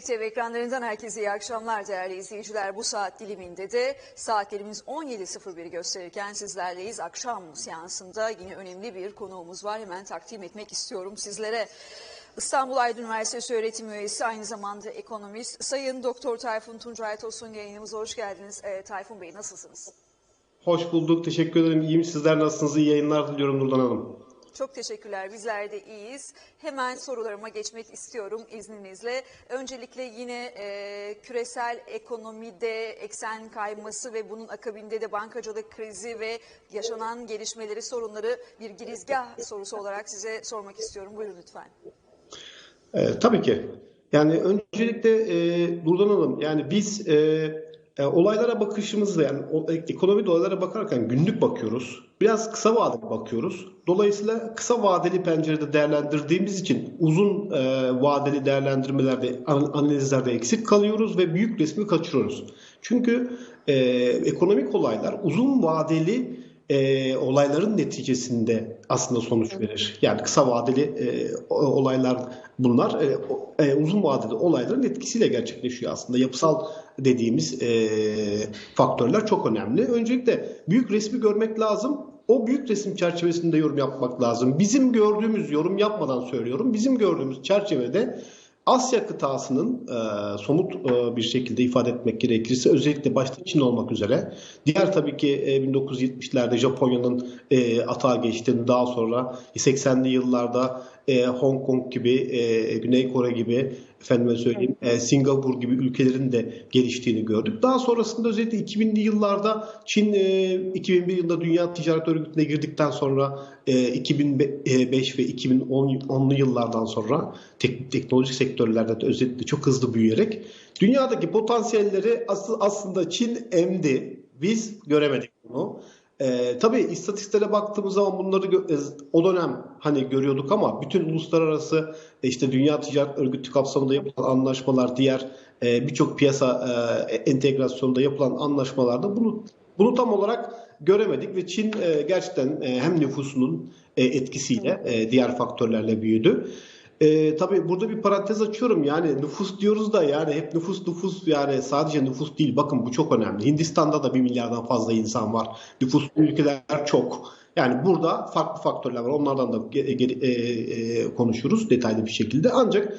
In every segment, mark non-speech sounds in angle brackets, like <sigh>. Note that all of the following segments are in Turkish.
Gelecek TV ekranlarından herkese iyi akşamlar değerli izleyiciler. Bu saat diliminde de saatlerimiz 17.01'i gösterirken sizlerleyiz. Akşam seansında yine önemli bir konuğumuz var. Hemen takdim etmek istiyorum sizlere. İstanbul Aydın Üniversitesi öğretim üyesi aynı zamanda ekonomist Sayın Doktor Tayfun Tuncay Tosun yayınımıza hoş geldiniz. Ee, Tayfun Bey nasılsınız? Hoş bulduk. Teşekkür ederim. İyiyim. Sizler nasılsınız? İyi yayınlar diliyorum Nurdan Hanım. Çok teşekkürler. Bizler de iyiyiz. Hemen sorularıma geçmek istiyorum izninizle. Öncelikle yine e, küresel ekonomide eksen kayması ve bunun akabinde de bankacılık krizi ve yaşanan gelişmeleri, sorunları bir girizgah sorusu olarak size sormak istiyorum. Buyurun lütfen. Ee, tabii ki. Yani öncelikle e, Hanım, yani biz e, e, olaylara bakışımızda yani ekonomi olaylara bakarken günlük bakıyoruz. Biraz kısa vadeli bakıyoruz. Dolayısıyla kısa vadeli pencerede değerlendirdiğimiz için uzun e, vadeli değerlendirmelerde, an- analizlerde eksik kalıyoruz ve büyük resmi kaçırıyoruz. Çünkü e, ekonomik olaylar uzun vadeli e, olayların neticesinde aslında sonuç verir. Yani kısa vadeli e, olaylar bunlar e, e, uzun vadeli olayların etkisiyle gerçekleşiyor aslında. Yapısal dediğimiz e, faktörler çok önemli. Öncelikle büyük resmi görmek lazım. O büyük resim çerçevesinde yorum yapmak lazım. Bizim gördüğümüz yorum yapmadan söylüyorum. Bizim gördüğümüz çerçevede Asya kıtasının e, somut e, bir şekilde ifade etmek gerekirse özellikle başta Çin olmak üzere. Diğer tabii ki e, 1970'lerde Japonya'nın e, atağa geçtiğini daha sonra 80'li yıllarda e, Hong Kong gibi, e, Güney Kore gibi, efendime söyleyeyim e, Singapur gibi ülkelerin de geliştiğini gördük. Daha sonrasında özellikle 2000'li yıllarda Çin e, 2001 yılında Dünya Ticaret Örgütü'ne girdikten sonra e, 2005 ve 2010'lu yıllardan sonra tek, teknolojik sektörlerde de özellikle çok hızlı büyüyerek dünyadaki potansiyelleri asıl, aslında Çin emdi. Biz göremedik bunu. Ee, tabii istatistiklere baktığımız zaman bunları e, o dönem hani görüyorduk ama bütün uluslararası e, işte Dünya Ticaret Örgütü kapsamında yapılan anlaşmalar, diğer e, birçok piyasa e, entegrasyonunda yapılan anlaşmalarda bunu bunu tam olarak göremedik ve Çin e, gerçekten e, hem nüfusunun e, etkisiyle e, diğer faktörlerle büyüdü. E, tabii burada bir parantez açıyorum yani nüfus diyoruz da yani hep nüfus nüfus yani sadece nüfus değil bakın bu çok önemli. Hindistan'da da bir milyardan fazla insan var. Nüfuslu ülkeler çok. Yani burada farklı faktörler var. Onlardan da ge- e, e, konuşuruz detaylı bir şekilde. Ancak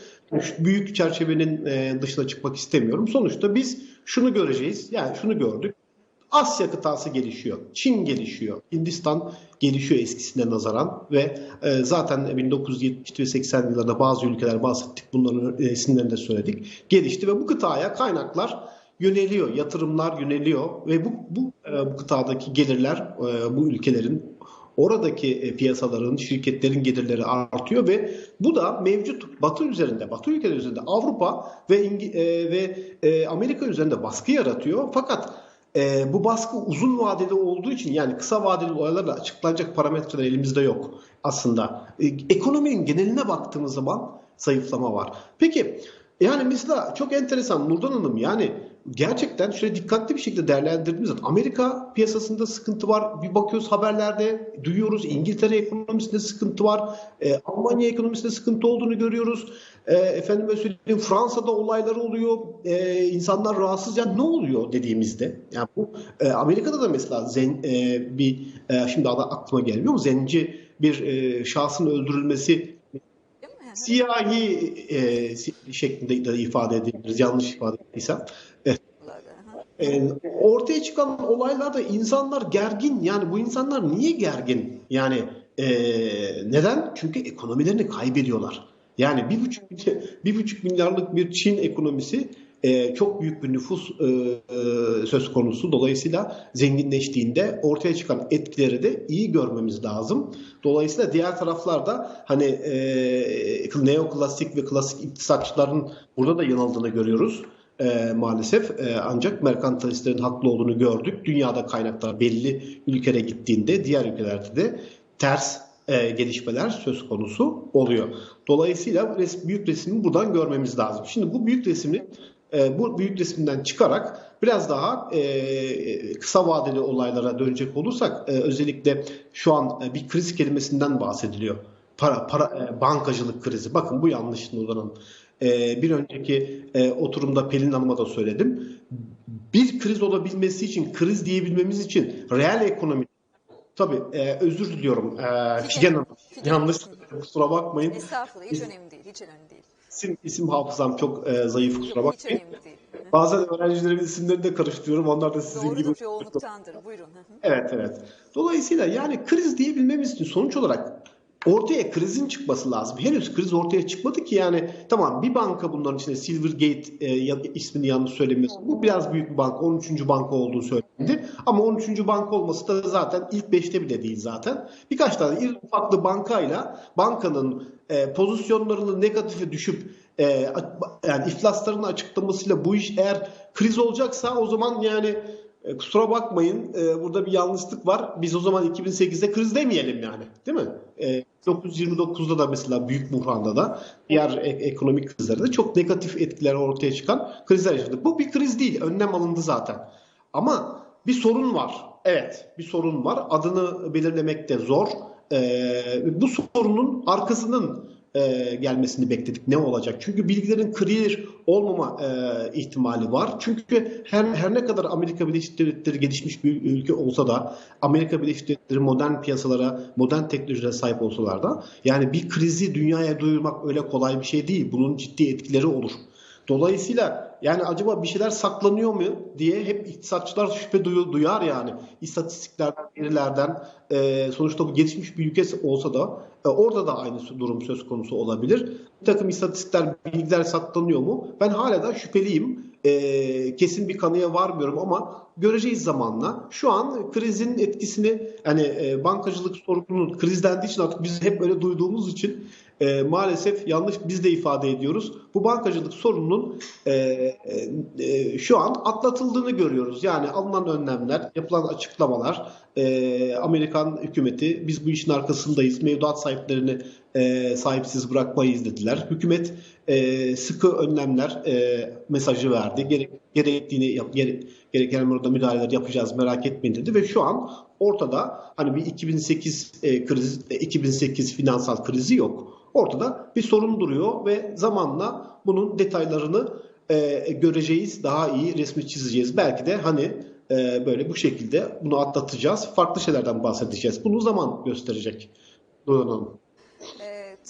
büyük çerçevenin e, dışına çıkmak istemiyorum. Sonuçta biz şunu göreceğiz. Yani şunu gördük. Asya kıtası gelişiyor. Çin gelişiyor. Hindistan gelişiyor eskisine nazaran ve e, zaten 1970 ve 80 yıllarda bazı ülkeler bahsettik. Bunların e, isimlerini de söyledik. Gelişti ve bu kıtaya kaynaklar yöneliyor. Yatırımlar yöneliyor ve bu bu, e, bu kıtadaki gelirler e, bu ülkelerin oradaki e, piyasaların, şirketlerin gelirleri artıyor ve bu da mevcut Batı üzerinde, Batı ülkeleri üzerinde Avrupa ve e, ve e, Amerika üzerinde baskı yaratıyor. Fakat e, bu baskı uzun vadeli olduğu için yani kısa vadeli olaylarla açıklanacak parametreler elimizde yok aslında. E, ekonominin geneline baktığımız zaman zayıflama var. Peki yani mesela çok enteresan Nurdan Hanım yani gerçekten şöyle dikkatli bir şekilde değerlendirdiğimiz zaman Amerika piyasasında sıkıntı var. Bir bakıyoruz haberlerde duyuyoruz İngiltere ekonomisinde sıkıntı var. E, Almanya ekonomisinde sıkıntı olduğunu görüyoruz. E, efendim söyleyeyim Fransa'da olaylar oluyor. E, insanlar rahatsız. Yani ne oluyor dediğimizde? Yani bu e, Amerika'da da mesela zen, e, bir e, şimdi adı aklıma gelmiyor ama zenci bir e, şahsın öldürülmesi siyahi e, şeklinde de ifade edebiliriz. Yanlış ifade ettiysem. E, e, ortaya çıkan olaylarda insanlar gergin. Yani bu insanlar niye gergin? Yani e, neden? Çünkü ekonomilerini kaybediyorlar. Yani bir buçuk, <laughs> bir buçuk milyarlık bir Çin ekonomisi e, çok büyük bir nüfus e, e, söz konusu. Dolayısıyla zenginleştiğinde ortaya çıkan etkileri de iyi görmemiz lazım. Dolayısıyla diğer taraflarda hani e, neoklasik ve klasik iktisatçıların burada da yanıldığını görüyoruz. E, maalesef E, ancak merkantilistlerin haklı olduğunu gördük. Dünyada kaynaklar belli ülkelere gittiğinde diğer ülkelerde de ters e, gelişmeler söz konusu oluyor. Dolayısıyla res- büyük resmi buradan görmemiz lazım. Şimdi bu büyük resmi e, bu büyük resimden çıkarak biraz daha e, kısa vadeli olaylara dönecek olursak e, özellikle şu an e, bir kriz kelimesinden bahsediliyor. Para, para e, bankacılık krizi. Bakın bu yanlış Nurdan Hanım. e, bir önceki e, oturumda Pelin Hanım'a da söyledim. Bir kriz olabilmesi için, kriz diyebilmemiz için reel ekonomi Tabii e, özür diliyorum e, Figen- Hanım. Yanlış Hanım. kusura bakmayın. Estağfurullah hiç önemli değil. Hiç önemli değil. İsim, isim hafızam çok e, zayıf kusura Yok, hiç bakmayın. önemli değil. Bazen öğrencilerimin isimlerini de karıştırıyorum. Onlar da sizin gibi. Doğrudur yoğunluktandır. Buyurun. Evet evet. Dolayısıyla yani kriz diyebilmemiz için sonuç olarak ortaya krizin çıkması lazım. Henüz kriz ortaya çıkmadı ki yani tamam bir banka bunların içinde Silvergate e, ismini yanlış söylemiyorsun. Bu biraz büyük bir banka. 13. banka olduğu söylendi. Ama 13. banka olması da zaten ilk 5'te bile değil zaten. Birkaç tane iri ufaklı bankayla bankanın e, pozisyonlarının negatife düşüp e, yani iflaslarını açıklamasıyla bu iş eğer kriz olacaksa o zaman yani e, kusura bakmayın e, burada bir yanlışlık var. Biz o zaman 2008'de kriz demeyelim yani. Değil mi? E, 1929'da da mesela büyük buhranda da diğer e- ekonomik krizlerde çok negatif etkiler ortaya çıkan krizler yaşadık. Bu bir kriz değil. Önlem alındı zaten. Ama bir sorun var. Evet bir sorun var. Adını belirlemek de zor. E, bu sorunun arkasının e, gelmesini bekledik. Ne olacak? Çünkü bilgilerin clear olmama e, ihtimali var. Çünkü her, her ne kadar Amerika Birleşik Devletleri gelişmiş bir ülke olsa da Amerika Birleşik Devletleri modern piyasalara, modern teknolojilere sahip olsalar da yani bir krizi dünyaya duyurmak öyle kolay bir şey değil. Bunun ciddi etkileri olur. Dolayısıyla yani acaba bir şeyler saklanıyor mu diye hep iktisatçılar şüphe duyar yani. İstatistiklerden, verilerden e, sonuçta bu gelişmiş bir ülke olsa da e, orada da aynı durum söz konusu olabilir. Bir takım istatistikler, bilgiler saklanıyor mu? Ben hala da şüpheliyim. E, kesin bir kanıya varmıyorum ama göreceğiz zamanla. Şu an krizin etkisini yani e, bankacılık sorununun krizlendiği için artık biz hep böyle duyduğumuz için e, maalesef yanlış biz de ifade ediyoruz. Bu bankacılık sorununun e, e, e, şu an atlatıldığını görüyoruz. Yani alınan önlemler, yapılan açıklamalar, e, Amerikan hükümeti biz bu işin arkasındayız, mevduat sahiplerini e, sahipsiz bırakmayız dediler. Hükümet e, sıkı önlemler e, mesajı verdi. Gerek, gerektiğini yap, gere, gereken orada müdahaleler yapacağız merak etmeyin dedi ve şu an ortada hani bir 2008 e, kriz, e, 2008 finansal krizi yok. Ortada bir sorun duruyor ve zamanla bunun detaylarını e, göreceğiz, daha iyi resmi çizeceğiz. Belki de hani e, böyle bu şekilde bunu atlatacağız, farklı şeylerden bahsedeceğiz. Bunu zaman gösterecek. Ee,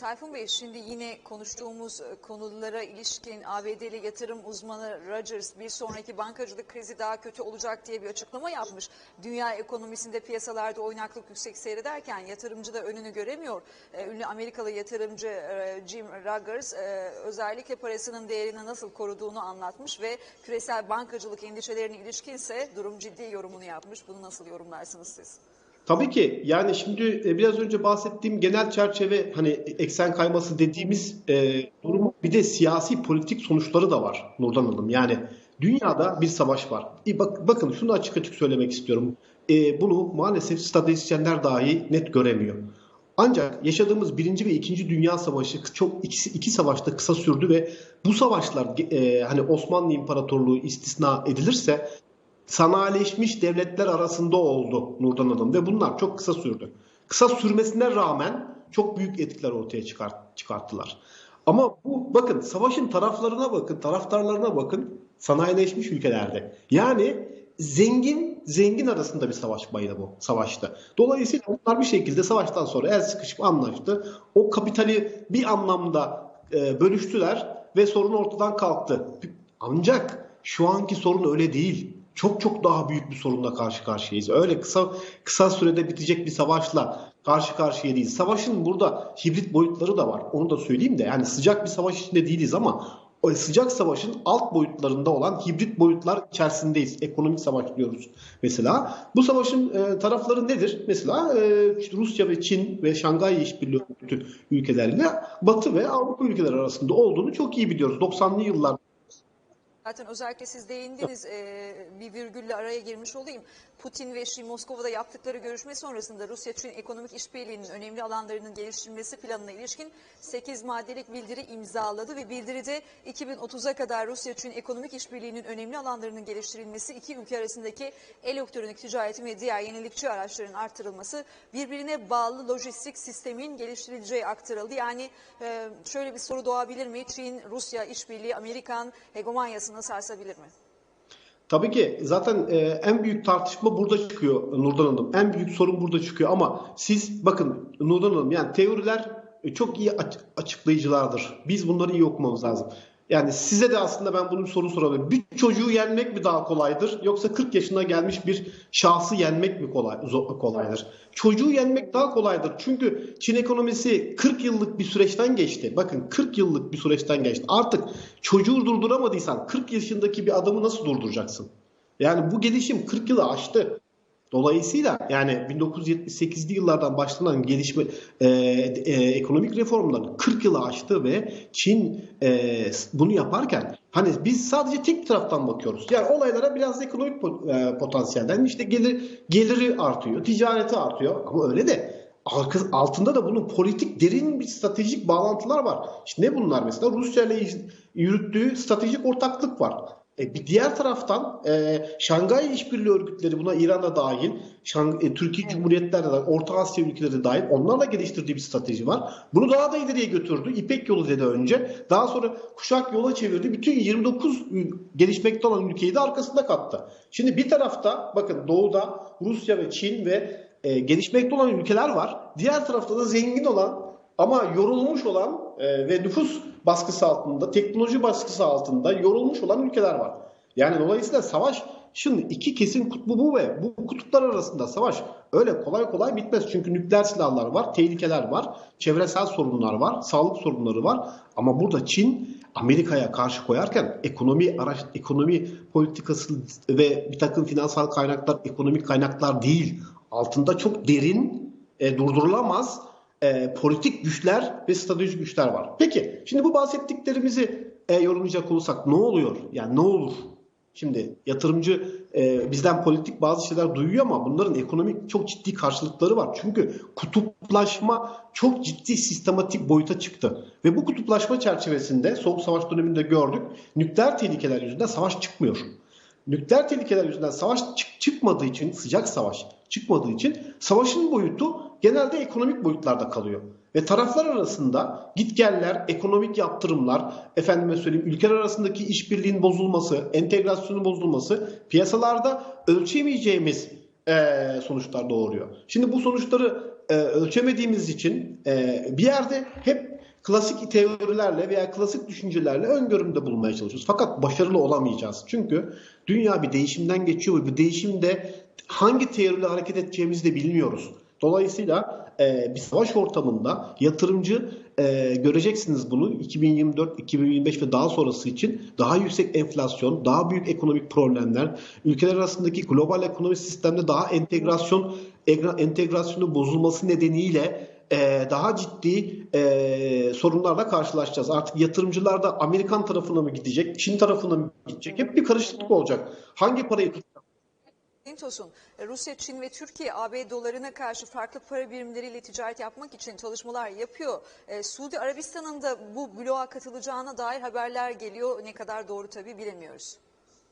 Tayfun Bey şimdi yine konuştuğumuz e, konulara ilişkin ABD'li yatırım uzmanı Rogers bir sonraki bankacılık krizi daha kötü olacak diye bir açıklama yapmış. Dünya ekonomisinde piyasalarda oynaklık yüksek seyrederken yatırımcı da önünü göremiyor. Ee, ünlü Amerikalı yatırımcı e, Jim Rogers e, özellikle parasının değerini nasıl koruduğunu anlatmış ve küresel bankacılık endişelerine ilişkinse durum ciddi yorumunu yapmış. Bunu nasıl yorumlarsınız siz? Tabii ki yani şimdi e, biraz önce bahsettiğim genel çerçeve hani eksen kayması dediğimiz e, durumu bir de siyasi politik sonuçları da var Nurdan Hanım. Yani dünyada bir savaş var. E, bak, bakın şunu açık açık söylemek istiyorum. E, bunu maalesef statistikyenler dahi net göremiyor. Ancak yaşadığımız birinci ve ikinci Dünya Savaşı çok ikisi, iki savaşta kısa sürdü ve bu savaşlar e, hani Osmanlı İmparatorluğu istisna edilirse sanayileşmiş devletler arasında oldu Nurdan Hanım ve bunlar çok kısa sürdü. Kısa sürmesine rağmen çok büyük etkiler ortaya çıkart, çıkarttılar. Ama bu bakın savaşın taraflarına bakın, taraftarlarına bakın sanayileşmiş ülkelerde. Yani zengin zengin arasında bir savaşmaydı bu savaşta. Dolayısıyla onlar bir şekilde savaştan sonra el sıkışıp anlaştı. O kapitali bir anlamda e, bölüştüler ve sorun ortadan kalktı. Ancak şu anki sorun öyle değil. Çok çok daha büyük bir sorunla karşı karşıyayız. Öyle kısa kısa sürede bitecek bir savaşla karşı karşıya değiliz. Savaşın burada hibrit boyutları da var. Onu da söyleyeyim de yani sıcak bir savaş içinde değiliz ama o sıcak savaşın alt boyutlarında olan hibrit boyutlar içerisindeyiz. Ekonomik savaş diyoruz mesela. Bu savaşın e, tarafları nedir? Mesela e, işte Rusya ve Çin ve Şangay İşbirliği Örgütü Batı ve Avrupa ülkeleri arasında olduğunu çok iyi biliyoruz. 90'lı yıllar Zaten özellikle siz değindiniz e, bir virgülle araya girmiş olayım. Putin ve Şi Moskova'da yaptıkları görüşme sonrasında Rusya-Çin ekonomik işbirliğinin önemli alanlarının geliştirilmesi planına ilişkin 8 maddelik bildiri imzaladı ve bildiride 2030'a kadar Rusya-Çin ekonomik işbirliğinin önemli alanlarının geliştirilmesi, iki ülke arasındaki elektronik ticaretin ve diğer yenilikçi araçların artırılması, birbirine bağlı lojistik sistemin geliştirileceği aktarıldı. Yani e, şöyle bir soru doğabilir mi? Çin-Rusya işbirliği Amerikan hegemonyasını sarsabilir mi? Tabii ki zaten e, en büyük tartışma burada çıkıyor Nurdan Hanım. En büyük sorun burada çıkıyor ama siz bakın Nurdan Hanım yani teoriler e, çok iyi aç- açıklayıcılardır. Biz bunları iyi okumamız lazım. Yani size de aslında ben bunun soru sorabilirim. Bir çocuğu yenmek mi daha kolaydır yoksa 40 yaşına gelmiş bir şahsı yenmek mi kolay kolaydır? Çocuğu yenmek daha kolaydır. Çünkü Çin ekonomisi 40 yıllık bir süreçten geçti. Bakın 40 yıllık bir süreçten geçti. Artık çocuğu durduramadıysan 40 yaşındaki bir adamı nasıl durduracaksın? Yani bu gelişim 40 yılı aştı. Dolayısıyla yani 1978'li yıllardan başlanan gelişme e, e, ekonomik reformların 40 yılı aştı ve Çin e, bunu yaparken hani biz sadece tek taraftan bakıyoruz. Yani olaylara biraz ekonomik e, potansiyelden işte gelir geliri artıyor, ticareti artıyor ama öyle de altında da bunun politik derin bir stratejik bağlantılar var. İşte ne bunlar mesela? Rusya ile yürüttüğü stratejik ortaklık var. E, bir diğer taraftan e, Şangay İşbirliği Örgütleri buna İran'da dahil, Şang- e, Türkiye Cumhuriyetleri de dahil, Orta Asya ülkeleri de dahil onlarla geliştirdiği bir strateji var. Bunu daha da ileriye götürdü. İpek yolu dedi önce. Daha sonra kuşak yola çevirdi. Bütün 29 ül- gelişmekte olan ülkeyi de arkasında kattı. Şimdi bir tarafta bakın doğuda Rusya ve Çin ve e, gelişmekte olan ülkeler var. Diğer tarafta da zengin olan ama yorulmuş olan e, ve nüfus baskısı altında, teknoloji baskısı altında yorulmuş olan ülkeler var. Yani dolayısıyla savaş şimdi iki kesin kutbu bu ve bu kutuplar arasında savaş öyle kolay kolay bitmez. Çünkü nükleer silahlar var, tehlikeler var, çevresel sorunlar var, sağlık sorunları var. Ama burada Çin Amerika'ya karşı koyarken ekonomi araç ekonomi politikası ve bir takım finansal kaynaklar ekonomik kaynaklar değil. Altında çok derin, e, durdurulamaz e, politik güçler ve stratejik güçler var. Peki şimdi bu bahsettiklerimizi e, yorumlayacak olursak ne oluyor? Yani ne olur? Şimdi yatırımcı e, bizden politik bazı şeyler duyuyor ama bunların ekonomik çok ciddi karşılıkları var. Çünkü kutuplaşma çok ciddi sistematik boyuta çıktı. Ve bu kutuplaşma çerçevesinde Soğuk Savaş döneminde gördük. Nükleer tehlikeler yüzünden savaş çıkmıyor. Nükleer tehlikeler yüzünden savaş çık- çıkmadığı için, sıcak savaş çıkmadığı için savaşın boyutu genelde ekonomik boyutlarda kalıyor. Ve taraflar arasında gitgeller, ekonomik yaptırımlar, efendime söyleyeyim ülkeler arasındaki işbirliğin bozulması, entegrasyonun bozulması piyasalarda ölçemeyeceğimiz eee, sonuçlar doğuruyor. Şimdi bu sonuçları eee, ölçemediğimiz için eee, bir yerde hep klasik teorilerle veya klasik düşüncelerle öngörümde bulmaya çalışıyoruz. Fakat başarılı olamayacağız. Çünkü dünya bir değişimden geçiyor ve bu değişimde hangi teoriyle hareket edeceğimizi de bilmiyoruz. Dolayısıyla e, bir savaş ortamında yatırımcı e, göreceksiniz bunu 2024, 2025 ve daha sonrası için daha yüksek enflasyon, daha büyük ekonomik problemler, ülkeler arasındaki global ekonomi sistemde daha entegrasyon entegrasyonun bozulması nedeniyle e, daha ciddi e, sorunlarla karşılaşacağız. Artık yatırımcılar da Amerikan tarafına mı gidecek, Çin tarafına mı gidecek? Hep bir karışıklık olacak. Hangi parayı? Tosun, Rusya, Çin ve Türkiye AB dolarına karşı farklı para birimleriyle ticaret yapmak için çalışmalar yapıyor. Ee, Suudi Arabistan'ın da bu bloğa katılacağına dair haberler geliyor. Ne kadar doğru tabii bilemiyoruz.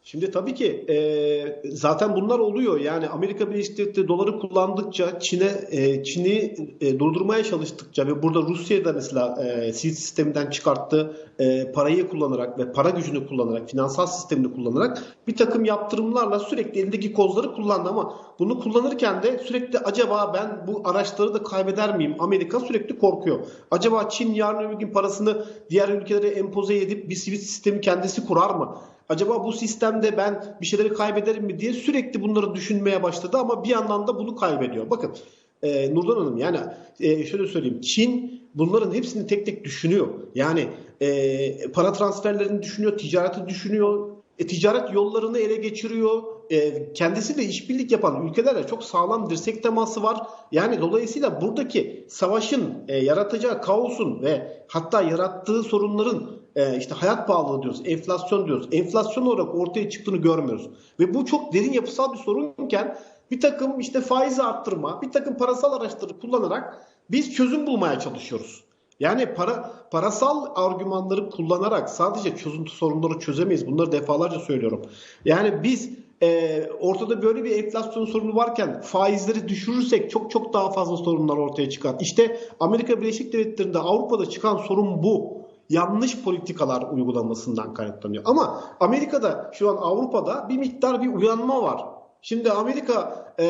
Şimdi tabii ki e, zaten bunlar oluyor. Yani Amerika Birleşik Devletleri doları kullandıkça Çin'e e, Çin'i e, durdurmaya çalıştıkça ve burada Rusya'da mesela e, SWIFT sisteminden çıkarttığı e, parayı kullanarak ve para gücünü kullanarak, finansal sistemini kullanarak bir takım yaptırımlarla sürekli elindeki kozları kullandı ama bunu kullanırken de sürekli acaba ben bu araçları da kaybeder miyim? Amerika sürekli korkuyor. Acaba Çin yarın öbür gün parasını diğer ülkelere empoze edip bir SWIFT sistemi kendisi kurar mı? Acaba bu sistemde ben bir şeyleri kaybederim mi diye sürekli bunları düşünmeye başladı ama bir yandan da bunu kaybediyor. Bakın e, Nurdan Hanım yani e, şöyle söyleyeyim Çin bunların hepsini tek tek düşünüyor. Yani e, para transferlerini düşünüyor, ticareti düşünüyor, e, ticaret yollarını ele geçiriyor. E, kendisiyle işbirlik yapan ülkelerle çok sağlam dirsek teması var. Yani dolayısıyla buradaki savaşın e, yaratacağı kaosun ve hatta yarattığı sorunların e, işte hayat pahalılığı diyoruz, enflasyon diyoruz. Enflasyon olarak ortaya çıktığını görmüyoruz. Ve bu çok derin yapısal bir sorunken bir takım işte faizi arttırma, bir takım parasal araçları kullanarak biz çözüm bulmaya çalışıyoruz. Yani para parasal argümanları kullanarak sadece çözüntü sorunları çözemeyiz. Bunları defalarca söylüyorum. Yani biz e, ortada böyle bir enflasyon sorunu varken faizleri düşürürsek çok çok daha fazla sorunlar ortaya çıkar. İşte Amerika Birleşik Devletleri'nde Avrupa'da çıkan sorun bu. Yanlış politikalar uygulamasından kaynaklanıyor. Ama Amerika'da şu an Avrupa'da bir miktar bir uyanma var. Şimdi Amerika e,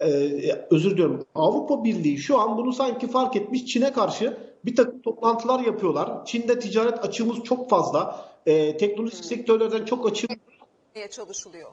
e, özür diliyorum Avrupa Birliği şu an bunu sanki fark etmiş Çin'e karşı bir takım toplantılar yapıyorlar. Çin'de ticaret açığımız çok fazla. E, teknolojik hmm. sektörlerden çok açık çalışılıyor.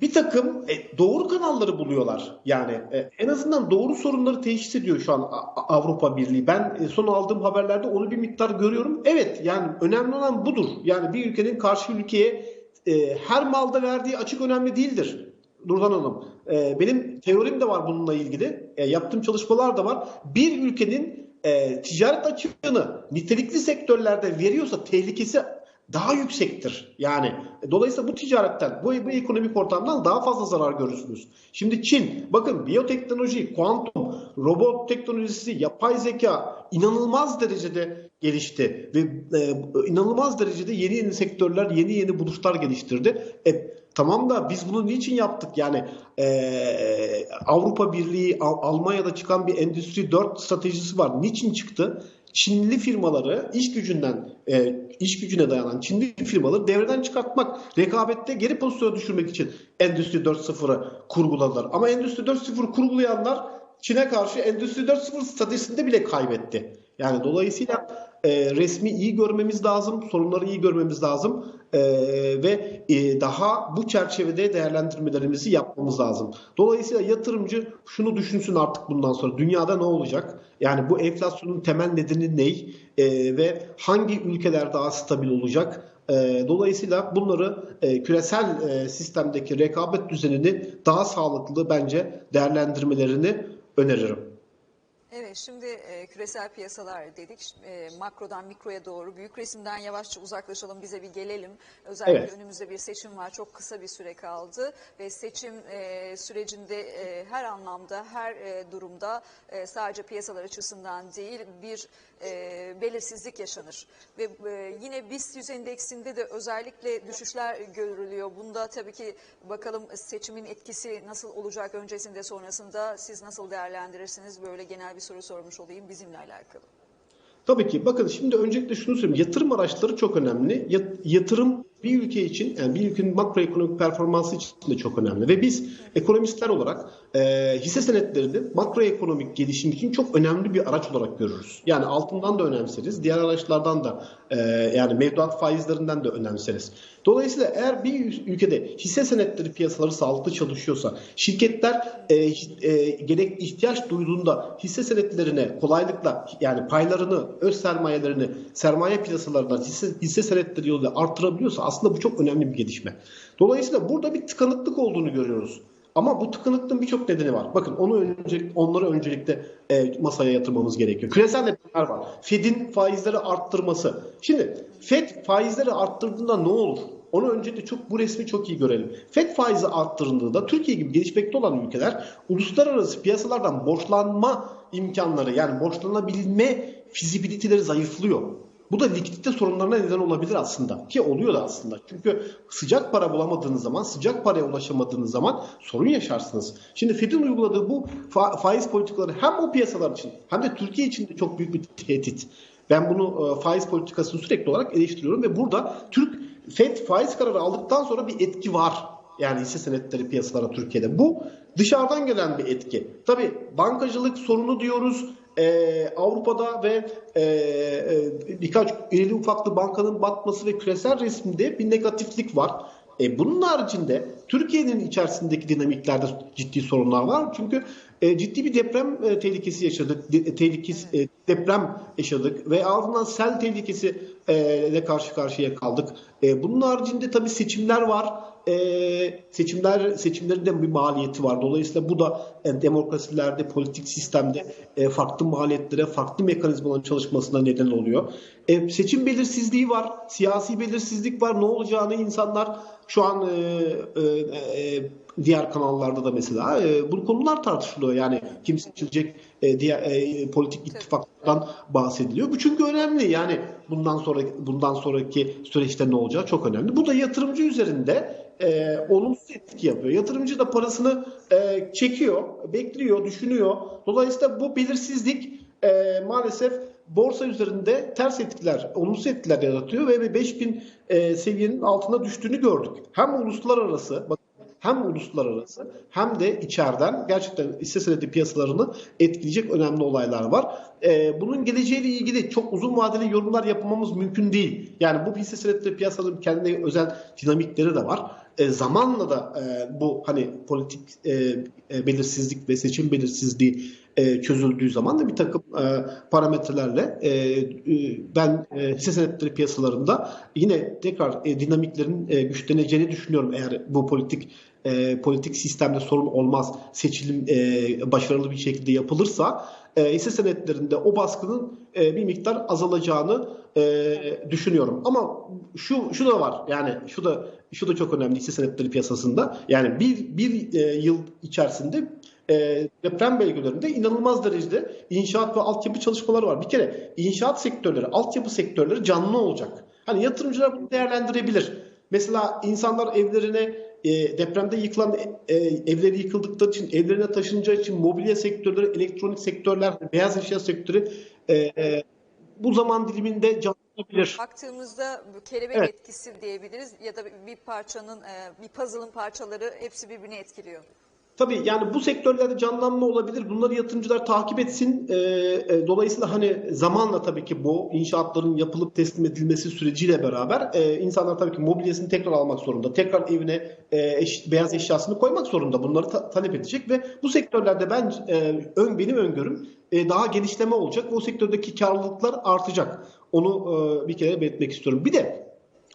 Bir takım e, doğru kanalları buluyorlar. Yani e, en azından doğru sorunları teşhis ediyor şu an Avrupa Birliği. Ben e, son aldığım haberlerde onu bir miktar görüyorum. Evet yani önemli olan budur. Yani bir ülkenin karşı ülkeye e, her malda verdiği açık önemli değildir. Nurhan Hanım. E, benim teorim de var bununla ilgili. E, yaptığım çalışmalar da var. Bir ülkenin e, ticaret açığını nitelikli sektörlerde veriyorsa tehlikesi daha yüksektir. Yani e, dolayısıyla bu ticaretten, bu, bu ekonomik ortamdan daha fazla zarar görürsünüz. Şimdi Çin, bakın biyoteknoloji, kuantum, robot teknolojisi, yapay zeka inanılmaz derecede gelişti ve e, inanılmaz derecede yeni yeni sektörler, yeni yeni buluşlar geliştirdi. E, tamam da biz bunu niçin yaptık? Yani e, Avrupa Birliği, Al- Almanya'da çıkan bir Endüstri 4 stratejisi var. Niçin çıktı? Çinli firmaları iş gücünden e, iş gücüne dayanan Çinli firmaları devreden çıkartmak, rekabette geri pozisyona düşürmek için Endüstri 4.0'ı kurguladılar. Ama Endüstri 4.0 kurgulayanlar Çin'e karşı Endüstri 4.0 stratejisinde bile kaybetti. Yani dolayısıyla e, resmi iyi görmemiz lazım, sorunları iyi görmemiz lazım e, ve e, daha bu çerçevede değerlendirmelerimizi yapmamız lazım. Dolayısıyla yatırımcı şunu düşünsün artık bundan sonra dünyada ne olacak? Yani bu enflasyonun temel nedeni ne? E, ve hangi ülkeler daha stabil olacak? E, dolayısıyla bunları e, küresel e, sistemdeki rekabet düzenini daha sağlıklı bence değerlendirmelerini öneririm. Evet şimdi e, küresel piyasalar dedik. E, makrodan mikroya doğru büyük resimden yavaşça uzaklaşalım bize bir gelelim. Özellikle evet. önümüzde bir seçim var. Çok kısa bir süre kaldı ve seçim e, sürecinde e, her anlamda her e, durumda e, sadece piyasalar açısından değil bir e, belirsizlik yaşanır. Ve e, yine BIST 100 endeksinde de özellikle düşüşler görülüyor. Bunda tabii ki bakalım seçimin etkisi nasıl olacak öncesinde sonrasında siz nasıl değerlendirirsiniz? Böyle genel bir soru sormuş olayım bizimle alakalı. Tabii ki. Bakın şimdi öncelikle şunu söyleyeyim. Yatırım araçları çok önemli. Yatırım bir ülke için, yani bir ülkenin makroekonomik performansı için de çok önemli. Ve biz ekonomistler olarak e, hisse senetlerini makroekonomik gelişim için çok önemli bir araç olarak görürüz. Yani altından da önemseriz, diğer araçlardan da e, yani mevduat faizlerinden de önemseriz. Dolayısıyla eğer bir ülkede hisse senetleri piyasaları sağlıklı çalışıyorsa, şirketler e, e, gerek ihtiyaç duyduğunda hisse senetlerine kolaylıkla yani paylarını, öz sermayelerini sermaye piyasalarından hisse, hisse senetleri yoluyla artırabiliyorsa aslında bu çok önemli bir gelişme. Dolayısıyla burada bir tıkanıklık olduğunu görüyoruz. Ama bu tıkanıklığın birçok nedeni var. Bakın onu öncelik, onları öncelikle e, masaya yatırmamız gerekiyor. Küresel nedenler var. Fed'in faizleri arttırması. Şimdi Fed faizleri arttırdığında ne olur? Onu öncelikle çok bu resmi çok iyi görelim. FED faizi arttırıldığında Türkiye gibi gelişmekte olan ülkeler uluslararası piyasalardan borçlanma imkanları yani borçlanabilme fizibiliteleri zayıflıyor. Bu da likidite sorunlarına neden olabilir aslında. Ki oluyor da aslında. Çünkü sıcak para bulamadığınız zaman, sıcak paraya ulaşamadığınız zaman sorun yaşarsınız. Şimdi Fed'in uyguladığı bu fa- faiz politikaları hem o piyasalar için hem de Türkiye için de çok büyük bir tehdit. Ben bunu e, faiz politikasını sürekli olarak eleştiriyorum ve burada Türk Fed faiz kararı aldıktan sonra bir etki var. Yani hisse senetleri piyasalara Türkiye'de. Bu dışarıdan gelen bir etki. Tabii bankacılık sorunu diyoruz. Ee, Avrupa'da ve e, e, birkaç irili ufaklı bankanın batması ve küresel resimde bir negatiflik var. E, bunun haricinde Türkiye'nin içerisindeki dinamiklerde ciddi sorunlar var. Çünkü e, ciddi bir deprem e, tehlikesi yaşadık. De, tehlikesi, e, deprem yaşadık ve ardından sel tehlikesi e, ile karşı karşıya kaldık. E, bunun haricinde tabii seçimler var. E, seçimler seçimlerin de bir maliyeti var. Dolayısıyla bu da e, demokrasilerde, politik sistemde e, farklı maliyetlere, farklı mekanizmaların çalışmasına neden oluyor. E, seçim belirsizliği var, siyasi belirsizlik var. Ne olacağını insanlar şu an e, e, e, diğer kanallarda da mesela e, bu konular tartışılıyor. Yani kim seçilecek e, diğer e, politik ittifaklardan bahsediliyor. Bu çünkü önemli. Yani bundan sonra bundan sonraki süreçte ne olacağı çok önemli. Bu da yatırımcı üzerinde e, olumsuz etki yapıyor. Yatırımcı da parasını e, çekiyor, bekliyor, düşünüyor. Dolayısıyla bu belirsizlik e, maalesef borsa üzerinde ters etkiler, olumsuz etkiler yaratıyor ve 5000 e, seviyenin altına düştüğünü gördük. Hem uluslararası, bak hem uluslararası hem de içeriden gerçekten hisse senedi piyasalarını etkileyecek önemli olaylar var. Ee, bunun geleceğiyle ilgili çok uzun vadeli yorumlar yapmamız mümkün değil. Yani bu hisse senedi piyasaların kendine özel dinamikleri de var. E, zamanla da e, bu hani politik e, e, belirsizlik ve seçim belirsizliği e, çözüldüğü zaman da bir takım e, parametrelerle e, e, ben e, hisse senetleri piyasalarında yine tekrar e, dinamiklerin e, güçleneceğini düşünüyorum. Eğer bu politik e, politik sistemde sorun olmaz seçilim e, başarılı bir şekilde yapılırsa e, hisse senetlerinde o baskının e, bir miktar azalacağını e, düşünüyorum. Ama şu şu da var yani şu da şu da çok önemli hisse senetleri piyasasında yani bir bir e, yıl içerisinde e, deprem bölgelerinde inanılmaz derecede inşaat ve altyapı çalışmaları var. Bir kere inşaat sektörleri, altyapı sektörleri canlı olacak. Hani yatırımcılar bunu değerlendirebilir. Mesela insanlar evlerine e, depremde yıkılan e, evleri yıkıldıkları için, evlerine taşınacağı için mobilya sektörleri, elektronik sektörler, beyaz eşya sektörü e, e, bu zaman diliminde canlanabilir. Baktığımızda kelebek Evet. etkisi diyebiliriz ya da bir parçanın, e, bir puzzle'ın parçaları hepsi birbirini etkiliyor. Tabii yani bu sektörlerde canlanma olabilir. Bunları yatırımcılar takip etsin. Ee, e, dolayısıyla hani zamanla tabii ki bu inşaatların yapılıp teslim edilmesi süreciyle beraber e, insanlar tabii ki mobilyasını tekrar almak zorunda. Tekrar evine e, eş- beyaz eşyasını koymak zorunda. Bunları ta- talep edecek ve bu sektörlerde ben e, ön benim öngörüm e, daha genişleme olacak o sektördeki karlılıklar artacak. Onu e, bir kere belirtmek istiyorum. Bir de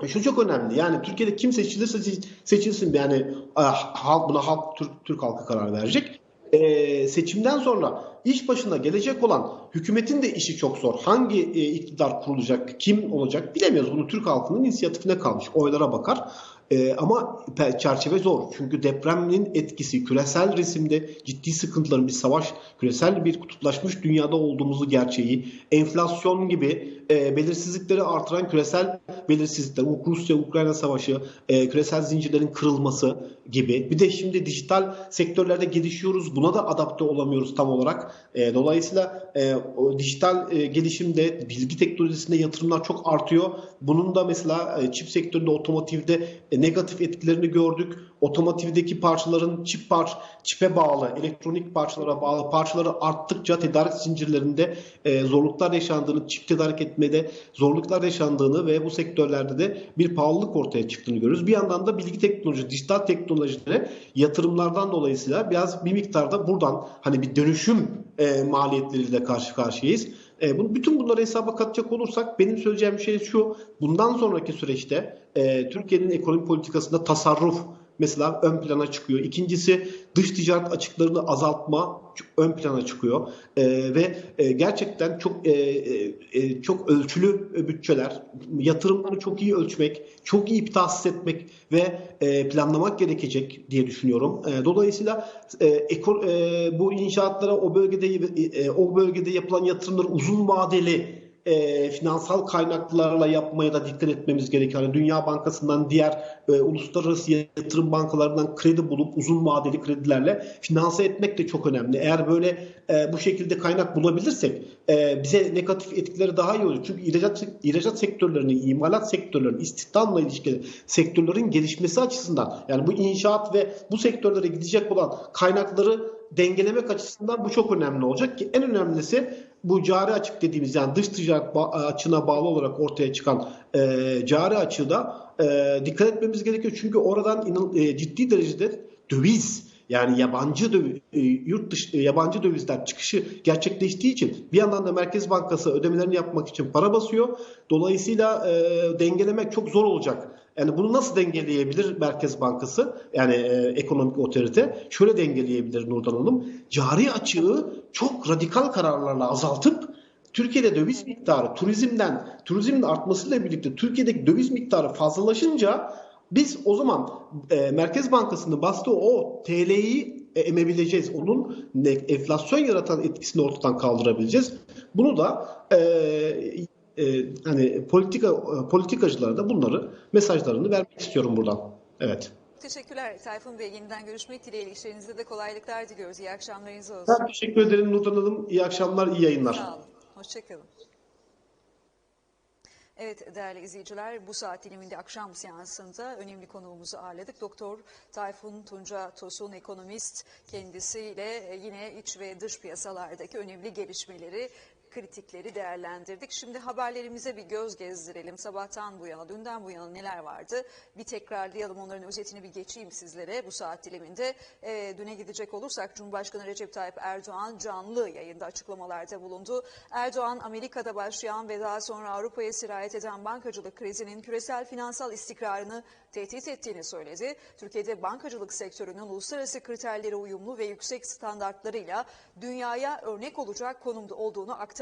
şu çok önemli. Yani Türkiye'de kim seçilirse seçil- seçilsin. Yani ah, halk buna halk Türk, Türk halkı karar verecek. Ee, seçimden sonra iş başına gelecek olan hükümetin de işi çok zor. Hangi e, iktidar kurulacak, kim olacak bilemiyoruz. Bunu Türk halkının inisiyatifine kalmış. Oylara bakar. Ee, ama çerçeve zor. Çünkü depremin etkisi küresel resimde ciddi sıkıntıların bir savaş, küresel bir kutuplaşmış dünyada olduğumuzu gerçeği, enflasyon gibi e, belirsizlikleri artıran küresel belirsizlikler, Rusya-Ukrayna savaşı, e, küresel zincirlerin kırılması gibi. Bir de şimdi dijital sektörlerde gelişiyoruz. Buna da adapte olamıyoruz tam olarak. E, dolayısıyla e, o dijital e, gelişimde, bilgi teknolojisinde yatırımlar çok artıyor. Bunun da mesela e, çip sektöründe, otomotivde e, negatif etkilerini gördük. Otomotivdeki parçaların çip parç, çipe bağlı, elektronik parçalara bağlı parçaları arttıkça tedarik zincirlerinde e, zorluklar yaşandığını, çip tedarik etmede zorluklar yaşandığını ve bu sektörlerde de bir pahalılık ortaya çıktığını görüyoruz. Bir yandan da bilgi teknoloji, dijital teknolojilere yatırımlardan dolayısıyla biraz bir miktarda buradan hani bir dönüşüm e, maliyetleriyle karşı karşıyayız. E, bunu, bütün bunları hesaba katacak olursak benim söyleyeceğim şey şu. Bundan sonraki süreçte e, Türkiye'nin ekonomi politikasında tasarruf mesela ön plana çıkıyor. İkincisi dış ticaret açıklarını azaltma ön plana çıkıyor. E, ve e, gerçekten çok e, e, e, çok ölçülü bütçeler, yatırımları çok iyi ölçmek, çok iyi tahsis etmek ve e, planlamak gerekecek diye düşünüyorum. E, dolayısıyla e, eko, e, bu inşaatlara o bölgede e, o bölgede yapılan yatırımları uzun vadeli e, finansal kaynaklarla yapmaya da dikkat etmemiz gerekiyor. Yani Dünya Bankası'ndan diğer e, uluslararası yatırım bankalarından kredi bulup uzun vadeli kredilerle finanse etmek de çok önemli. Eğer böyle e, bu şekilde kaynak bulabilirsek e, bize negatif etkileri daha iyi olur. Çünkü ihracat, ihracat sektörlerinin, imalat sektörlerinin, istihdamla ilişkili sektörlerin gelişmesi açısından yani bu inşaat ve bu sektörlere gidecek olan kaynakları dengelemek açısından bu çok önemli olacak ki en önemlisi bu cari açık dediğimiz yani dış ticaret ba- açığına bağlı olarak ortaya çıkan e, cari açığı da e, dikkat etmemiz gerekiyor. Çünkü oradan inan- e, ciddi derecede döviz Yani yabancı döviz, e, yurt dışı e, yabancı dövizler çıkışı gerçekleştiği için bir yandan da Merkez Bankası ödemelerini yapmak için para basıyor. Dolayısıyla e, dengelemek çok zor olacak. Yani bunu nasıl dengeleyebilir Merkez Bankası? Yani e, ekonomik otorite şöyle dengeleyebilir Nurdan Hanım. Cari açığı çok radikal kararlarla azaltıp Türkiye'de döviz miktarı turizmden turizmin artmasıyla birlikte Türkiye'deki döviz miktarı fazlalaşınca biz o zaman e, Merkez Bankası'nın bastığı o TL'yi e, emebileceğiz. Onun ne, enflasyon yaratan etkisini ortadan kaldırabileceğiz. Bunu da e, e, hani politika e, politikacılara da bunları mesajlarını vermek istiyorum buradan. Evet. Teşekkürler Tayfun Bey. Yeniden görüşmek dileğiyle. İşlerinizde de kolaylıklar diliyoruz. İyi akşamlarınız olsun. Ben teşekkür ederim Nurdan Hanım. İyi akşamlar, iyi yayınlar. Sağ olun. Hoşçakalın. Evet değerli izleyiciler bu saat diliminde akşam seansında önemli konuğumuzu ağırladık. Doktor Tayfun Tunca Tosun ekonomist kendisiyle yine iç ve dış piyasalardaki önemli gelişmeleri kritikleri değerlendirdik. Şimdi haberlerimize bir göz gezdirelim. Sabahtan bu yana, dünden bu yana neler vardı? Bir tekrarlayalım onların özetini bir geçeyim sizlere bu saat diliminde. E, düne gidecek olursak Cumhurbaşkanı Recep Tayyip Erdoğan canlı yayında açıklamalarda bulundu. Erdoğan Amerika'da başlayan ve daha sonra Avrupa'ya sirayet eden bankacılık krizinin küresel finansal istikrarını tehdit ettiğini söyledi. Türkiye'de bankacılık sektörünün uluslararası kriterlere uyumlu ve yüksek standartlarıyla dünyaya örnek olacak konumda olduğunu aktardı.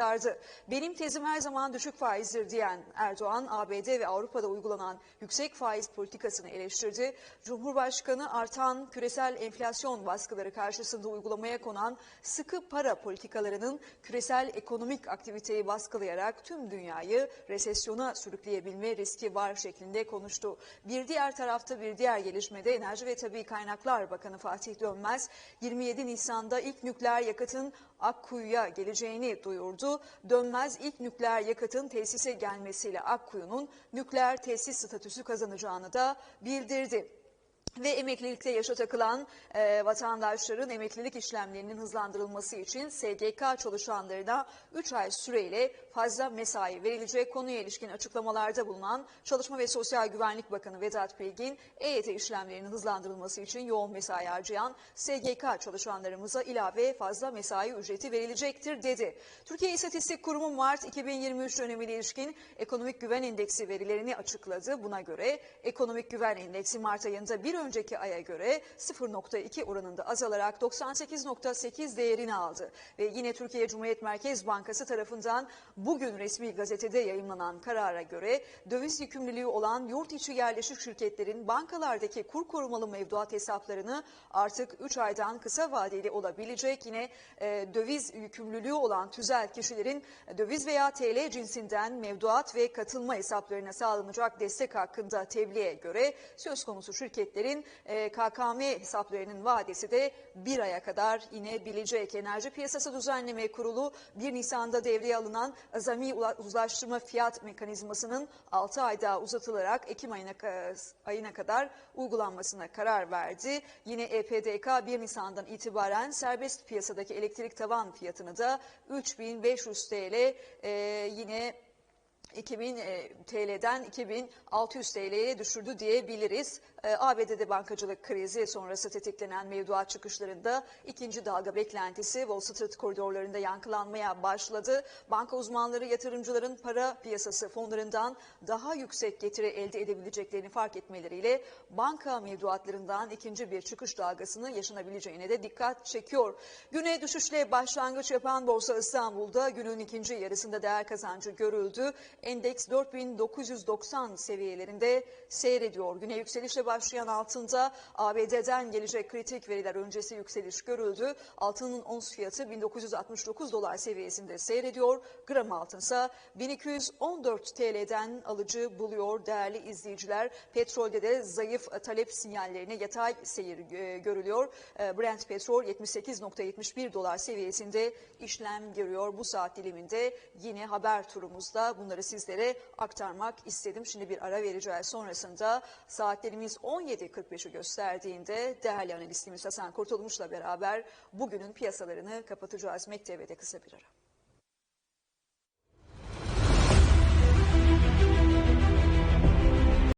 Benim tezim her zaman düşük faizdir diyen Erdoğan, ABD ve Avrupa'da uygulanan yüksek faiz politikasını eleştirdi. Cumhurbaşkanı artan küresel enflasyon baskıları karşısında uygulamaya konan sıkı para politikalarının küresel ekonomik aktiviteyi baskılayarak tüm dünyayı resesyona sürükleyebilme riski var şeklinde konuştu. Bir diğer tarafta bir diğer gelişmede Enerji ve Tabii Kaynaklar Bakanı Fatih Dönmez 27 Nisan'da ilk nükleer yakıtın Akkuyu'ya geleceğini duyurdu. Dönmez ilk nükleer yakıtın tesise gelmesiyle Akkuyu'nun nükleer tesis statüsü kazanacağını da bildirdi ve emeklilikte yaşa takılan e, vatandaşların emeklilik işlemlerinin hızlandırılması için SGK çalışanlarına 3 ay süreyle fazla mesai verilecek konuya ilişkin açıklamalarda bulunan Çalışma ve Sosyal Güvenlik Bakanı Vedat Bilgin, EYT işlemlerinin hızlandırılması için yoğun mesai harcayan SGK çalışanlarımıza ilave fazla mesai ücreti verilecektir dedi. Türkiye İstatistik Kurumu Mart 2023 dönemiyle ilişkin ekonomik güven endeksi verilerini açıkladı. Buna göre ekonomik güven endeksi Mart ayında bir önceki aya göre 0.2 oranında azalarak 98.8 değerini aldı. Ve yine Türkiye Cumhuriyet Merkez Bankası tarafından bugün resmi gazetede yayınlanan karara göre döviz yükümlülüğü olan yurt içi yerleşik şirketlerin bankalardaki kur korumalı mevduat hesaplarını artık 3 aydan kısa vadeli olabilecek yine e, döviz yükümlülüğü olan tüzel kişilerin döviz veya TL cinsinden mevduat ve katılma hesaplarına sağlanacak destek hakkında tebliğe göre söz konusu şirketlerin e, KKM hesaplarının vadesi de bir aya kadar inebilecek. Enerji Piyasası Düzenleme Kurulu 1 Nisan'da devreye alınan azami uzlaştırma fiyat mekanizmasının 6 ay daha uzatılarak Ekim ayına, ayına kadar uygulanmasına karar verdi. Yine EPDK 1 Nisan'dan itibaren serbest piyasadaki elektrik tavan fiyatını da 3500 TL e, yine 2000 TL'den 2600 TL'ye düşürdü diyebiliriz. E, ABD'de bankacılık krizi sonrası tetiklenen mevduat çıkışlarında ikinci dalga beklentisi Wall Street koridorlarında yankılanmaya başladı. Banka uzmanları yatırımcıların para piyasası fonlarından daha yüksek getiri elde edebileceklerini fark etmeleriyle banka mevduatlarından ikinci bir çıkış dalgasını yaşanabileceğine de dikkat çekiyor. Güne düşüşle başlangıç yapan Borsa İstanbul'da günün ikinci yarısında değer kazancı görüldü. Endeks 4990 seviyelerinde seyrediyor. Güne yükselişle başlayan altında ABD'den gelecek kritik veriler öncesi yükseliş görüldü. Altının ons fiyatı 1969 dolar seviyesinde seyrediyor. Gram altınsa 1214 TL'den alıcı buluyor değerli izleyiciler. Petrolde de zayıf talep sinyallerine yatay seyir e, görülüyor. E, Brent petrol 78.71 dolar seviyesinde işlem görüyor. Bu saat diliminde yine haber turumuzda bunları sizlere aktarmak istedim. Şimdi bir ara vereceğiz. Sonrasında saatlerimiz 17.45'i gösterdiğinde değerli analistimiz Hasan Kurtulmuş'la beraber bugünün piyasalarını kapatacağız. Mektebe'de kısa bir ara.